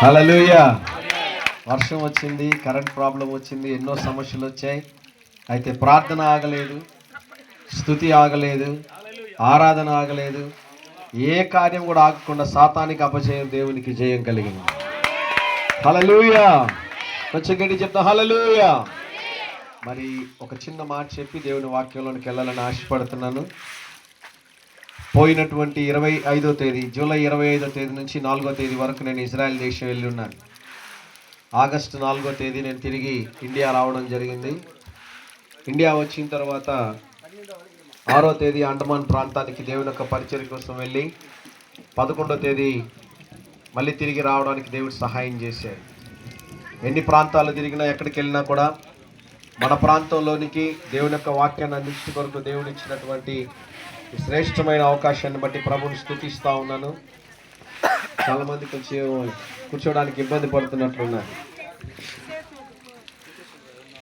హల్లెలూయా వర్షం వచ్చింది current problem వచ్చింది ఎన్నో సమస్యలు వచ్చాయి. అయితే ప్రార్థన ఆగలేదు స్థుతి ఆగలేదు ఆరాధన ఆగలేదు. ఏ కార్యం కూడా ఆగకుండా సాతానికి అపజయం దేవునికి జయం కలిగింది. హలలుయ కొంచెం గడి చెప్తా హలలుయ మరి ఒక చిన్న మాట చెప్పి దేవుని వాక్యంలోనికి వెళ్ళాలని ఆశపడుతున్నాను. పోయినటువంటి ఇరవై ఐదో తేదీ జూలై ఇరవై ఐదో తేదీ నుంచి నాలుగో తేదీ వరకు నేను ఇజ్రాయెల్ దేశం వెళ్ళి ఉన్నాను ఆగస్టు నాలుగో తేదీ నేను తిరిగి ఇండియా రావడం జరిగింది. ఇండియా వచ్చిన తర్వాత ఆరో తేదీ అండమాన్ ప్రాంతానికి దేవుని యొక్క పరిచయం కోసం వెళ్ళి పదకొండో తేదీ మళ్ళీ తిరిగి రావడానికి దేవుడు సహాయం చేశాడు. ఎన్ని ప్రాంతాలు తిరిగినా ఎక్కడికి వెళ్ళినా కూడా మన ప్రాంతంలోనికి దేవుని యొక్క వాక్యాన్ని అందించే కొరకు దేవుడు ఇచ్చినటువంటి శ్రేష్టమైన అవకాశాన్ని బట్టి ప్రభుని స్థుతిస్తూ ఉన్నాను. చాలామంది కొంచెం కూర్చోవడానికి ఇబ్బంది పడుతున్నట్లున్నారు.